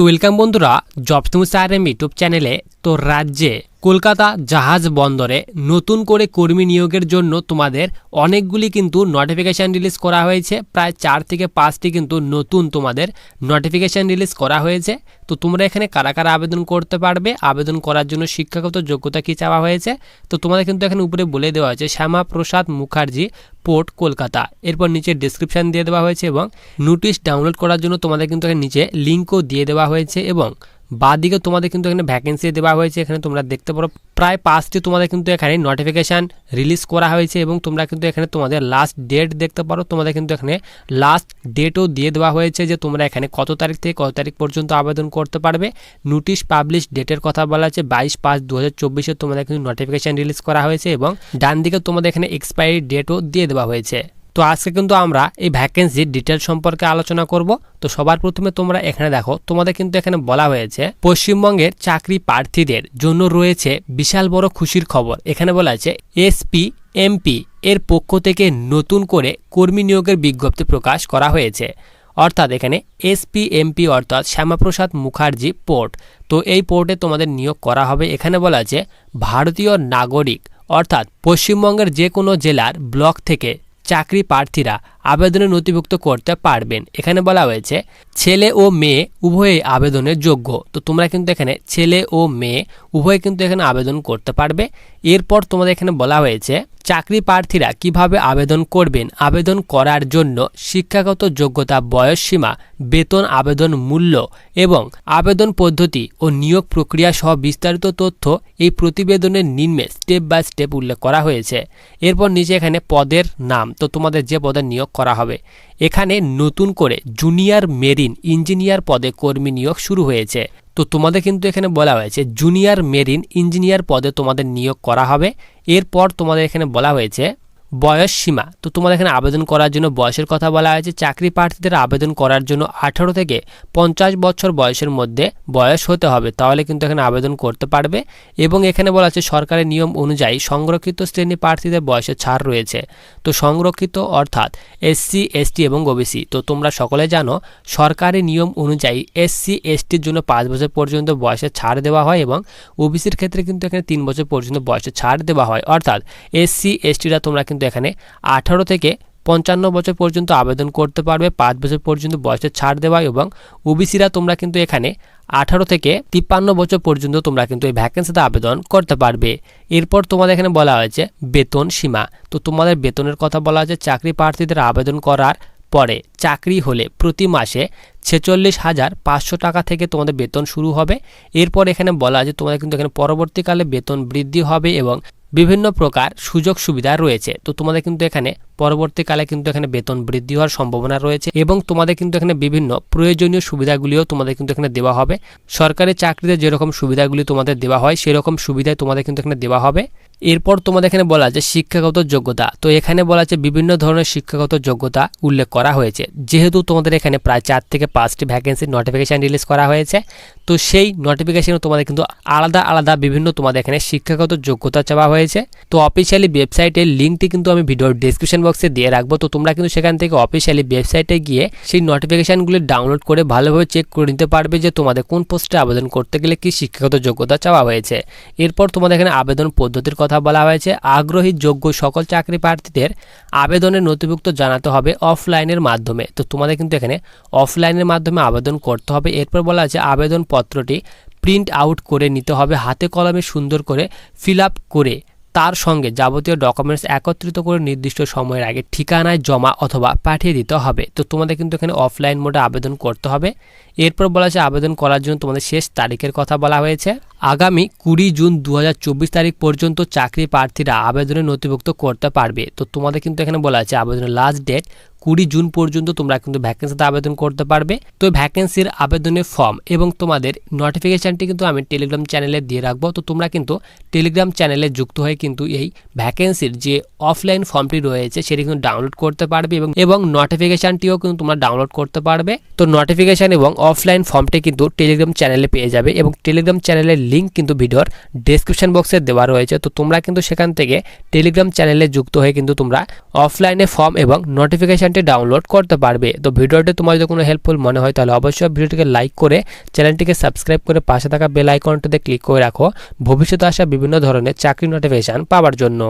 তো ওয়েলকাম বন্ধুরা জব তুমি এম ইউটিউব চ্যানেলে তোর রাজ্যে কলকাতা জাহাজ বন্দরে নতুন করে কর্মী নিয়োগের জন্য তোমাদের অনেকগুলি কিন্তু নোটিফিকেশান রিলিজ করা হয়েছে। প্রায় চার থেকে পাঁচটি কিন্তু নতুন তোমাদের নোটিফিকেশান রিলিজ করা হয়েছে। তো তোমরা এখানে কারা কারা আবেদন করতে পারবে? আবেদন করার জন্য শিক্ষাগত যোগ্যতা কী চাওয়া হয়েছে? তো তোমাদের কিন্তু এখানে উপরে বলে দেওয়া হয়েছে শ্যামা প্রসাদ মুখার্জি, পোর্ট কলকাতা। এরপর নিচে ডিসক্রিপশান দিয়ে দেওয়া হয়েছে এবং নোটিশ ডাউনলোড করার জন্য তোমাদের কিন্তু এখানে নিচে লিঙ্কও দিয়ে দেওয়া হয়েছে এবং বাদিকে তোমাদের কিন্তু এখানে ভ্যাকেন্সি দেওয়া হয়েছে, এখানে তোমরা দেখতে পারো। প্রায় পাঁচটি তোমাদের কিন্তু এখানে নোটিফিকেশান রিলিজ করা হয়েছে এবং তোমরা কিন্তু এখানে তোমাদের লাস্ট ডেট দেখতে পারো। তোমাদের কিন্তু এখানে লাস্ট ডেটও দিয়ে দেওয়া হয়েছে যে তোমরা এখানে কত তারিখ থেকে কত তারিখ পর্যন্ত আবেদন করতে পারবে। নোটিশ পাবলিশ ডেটের কথা বলা আছে, বাইশ পাঁচ দু হাজার চব্বিশে তোমাদের কিন্তু নোটিফিকেশান রিলিজ করা হয়েছে এবং ডান দিকে তোমাদের এখানে এক্সপায়ারি ডেটও দিয়ে দেওয়া হয়েছে। তো আজকে কিন্তু আমরা এই ভ্যাকেন্সির ডিটেল সম্পর্কে আলোচনা করব। তো সবার প্রথমে তোমরা এখানে দেখো, তোমাদের কিন্তু এখানে বলা হয়েছে, পশ্চিমবঙ্গের চাকরি প্রার্থীদের জন্য রয়েছে বিশাল বড় খুশির খবর। এখানে বলা আছে এসপি এমপি এর পক্ষ থেকে নতুন করে কর্মী নিয়োগের বিজ্ঞপ্তি প্রকাশ করা হয়েছে। অর্থাৎ এখানে এসপি এমপি অর্থাৎ শ্যামাপ্রসাদ মুখার্জি পোর্ট। তো এই পোর্টে তোমাদের নিয়োগ করা হবে। এখানে বলা আছে, ভারতীয় নাগরিক, অর্থাৎ পশ্চিমবঙ্গের যে কোনো জেলার ব্লক থেকে চাকরি প্রার্থীরা আবেদনে নথিভুক্ত করতে পারবেন। এখানে বলা হয়েছে, ছেলে ও মেয়ে উভয়ই আবেদনের যোগ্য। তো তোমরা কিন্তু এখানে ছেলে ও মেয়ে উভয়ে কিন্তু এখানে আবেদন করতে পারবে। এরপর তোমাদের এখানে বলা হয়েছে, চাকরি প্রার্থীরা কীভাবে আবেদন করবেন? আবেদন করার জন্য শিক্ষাগত যোগ্যতা বয়সসীমা বেতন আবেদন মূল্য এবং আবেদন পদ্ধতি ও নিয়োগ প্রক্রিয়া সহ বিস্তারিত তথ্য এই প্রতিবেদনের নিম্নে স্টেপ বাই স্টেপ উল্লেখ করা হয়েছে। এরপর নিচে এখানে পদের নাম। তো তোমাদের যে পদের নিয়োগ করা হবে। এখানে নতুন করে জুনিয়র মেরিন ইঞ্জিনিয়ার পদে কর্মী নিয়োগ শুরু হয়েছে। তো তোমাদের কিন্তু এখানে বলা হয়েছে, জুনিয়র মেরিন ইঞ্জিনিয়ার পদে তোমাদের নিয়োগ করা হবে। এরপর তোমাদের এখানে বলা হয়েছে বয়স সীমা। তো তোমাদের এখানে আবেদন করার জন্য বয়সের কথা বলা হয়েছে। চাকরি প্রার্থীদের আবেদন করার জন্য আঠারো থেকে পঞ্চাশ বছর বয়সের মধ্যে বয়স হতে হবে। তাহলে কিন্তু এখানে আবেদন করতে পারবে। এবং এখানে বলা আছে, সরকারের নিয়ম অনুযায়ী সংরক্ষিত শ্রেণি প্রার্থীদের বয়সে ছাড় রয়েছে। তো সংরক্ষিত অর্থাৎ এসসি, এসটি এবং ওবিসি। তো তোমরা সকলে জানো, সরকারি নিয়ম অনুযায়ী এসসি, এসটির জন্য পাঁচ বছর পর্যন্ত বয়সে ছাড় দেওয়া হয় এবং ওবিসির ক্ষেত্রে কিন্তু এখানে তিন বছর পর্যন্ত বয়সে ছাড় দেওয়া হয়। অর্থাৎ এসসি, এসটিরা তোমরা কিন্তু এখানে আঠারো থেকে পঞ্চান্ন বছর পর্যন্ত আবেদন করতে পারবে, পাঁচ বছর পর্যন্ত বয়সের ছাড় দেওয়া এবং ওবিসিরা তোমরা কিন্তু এখানে আঠারো থেকে তিপ্পান্ন বছর পর্যন্ত তোমরা কিন্তু এই ভ্যাকেন্সিতে আবেদন করতে পারবে। এরপর তোমাদের এখানে বলা হয়েছে বেতন সীমা। তো তোমাদের বেতনের কথা বলা হয়েছে, চাকরি প্রার্থীদের আবেদন করার পরে চাকরি হলে প্রতি মাসে ছেচল্লিশ হাজার পাঁচশো টাকা থেকে তোমাদের বেতন শুরু হবে। এরপর এখানে বলা আছে তোমাদের কিন্তু এখানে পরবর্তীকালে বেতন বৃদ্ধি হবে এবং বিভিন্ন প্রকার সুযোগ সুবিধা রয়েছে। তো তোমাদের কিন্তু এখানে পরবর্তীকালে কিন্তু এখানে বেতন বৃদ্ধি হওয়ার সম্ভাবনা রয়েছে এবং তোমাদের কিন্তু এখানে বিভিন্ন প্রয়োজনীয় সুবিধাগুলিও তোমাদের কিন্তু এখানে দেওয়া হবে। সরকারি চাকরিতে যেরকম সুবিধাগুলি তোমাদের দেওয়া হয়, সেরকম সুবিধাই তোমাদের কিন্তু এখানে দেওয়া হবে। এরপর তোমাদের এখানে বলা আছে শিক্ষাগত যোগ্যতা। তো এখানে বলা আছে বিভিন্ন ধরনের শিক্ষাগত যোগ্যতা উল্লেখ করা হয়েছে। যেহেতু তোমাদের এখানে প্রায় চার থেকে পাঁচটি ভ্যাকেন্সির নোটিফিকেশান রিলিজ করা হয়েছে, তো সেই নোটিফিকেশানে তোমাদের কিন্তু আলাদা আলাদা বিভিন্ন তোমাদের এখানে শিক্ষাগত যোগ্যতা চাওয়া হয়েছে। তো অফিসিয়ালি ওয়েবসাইটের লিঙ্কটি কিন্তু আমি ভিডিওর ডিসক্রিপশন বক্সে দিয়ে রাখব। তো তোমরা কিন্তু সেখান থেকে অফিসিয়ালি ওয়েবসাইটে গিয়ে সেই নোটিফিকেশানগুলি ডাউনলোড করে ভালোভাবে চেক করে নিতে পারবে যে তোমাদের কোন পোস্টে আবেদন করতে গেলে কি শিক্ষাগত যোগ্যতা চাওয়া হয়েছে। এরপর তোমাদের এখানে আবেদন পদ্ধতির কথা বলা হয়েছে, আগ্রহী যোগ্য সকল চাকরি প্রার্থীদের আবেদনের নথিভুক্ত জানাতে হবে অফলাইনের মাধ্যমে। তো তোমাদের কিন্তু এখানে অফলাইনের মাধ্যমে আবেদন করতে হবে। এরপর বলা আছে, আবেদনপত্রটি প্রিন্ট আউট করে নিতে হবে, হাতে কলমে সুন্দর করে ফিল আপ করে। তার সঙ্গে যাবতীয় ডকুমেন্টস একত্রিত করে নির্দিষ্ট সময়ের আগে ঠিকানায় জমা অথবা পাঠিয়ে দিতে হবে। তো তোমাদের কিন্তু এখানে অফলাইন মোডে আবেদন করতে হবে। এরপর বলা হয়েছে আবেদন করার জন্য তোমাদের শেষ তারিখের কথা বলা হয়েছে। আগামী কুড়ি জুন দু হাজার চব্বিশ তারিখ পর্যন্ত চাকরি প্রার্থীরা আবেদনে নথিভুক্ত করতে পারবে। তো তোমাদের কিন্তু এখানে বলা আছে আবেদনের লাস্ট ডেট কুড়ি জুন পর্যন্ত তোমরা কিন্তু ভ্যাকেন্সিতে আবেদন করতে পারবে। তো ভ্যাকেন্সির আবেদনের ফর্ম এবং তোমাদের নোটিফিকেশানটি কিন্তু আমি টেলিগ্রাম চ্যানেলে দিয়ে রাখব। তো তোমরা কিন্তু টেলিগ্রাম চ্যানেলে যুক্ত হয়ে কিন্তু এই ভ্যাকেন্সির যে অফলাইন ফর্মটি রয়েছে, সেটি কিন্তু ডাউনলোড করতে পারবে এবং এবং নোটিফিকেশানটিও কিন্তু তোমরা ডাউনলোড করতে পারবে। তো নোটিফিকেশান এবং অফলাইন ফর্মটি কিন্তু টেলিগ্রাম চ্যানেলে পেয়ে যাবে এবং টেলিগ্রাম চ্যানেলের লিঙ্ক কিন্তু ভিডিওর ডেসক্রিপশন বক্সে দেওয়া রয়েছে। তো তোমরা কিন্তু সেখান থেকে টেলিগ্রাম চ্যানেলে যুক্ত হয়ে কিন্তু তোমরা অফলাইনে ফর্ম এবং নোটিফিকেশান নোটিফিকেশনটি ডাউনলোড করতে পারবে। তো ভিডিওটি তোমার যদি কোনো হেল্পফুল মনে হয়, তাহলে অবশ্যই ভিডিওটিকে লাইক করে চ্যানেলটিকে সাবস্ক্রাইব করে পাশে থাকা বেল আইকনটিতে ক্লিক করে রাখো। ভবিষ্যতে আসা বিভিন্ন ধরনের চাকরি নোটিফিকেশান পাওয়ার জন্য।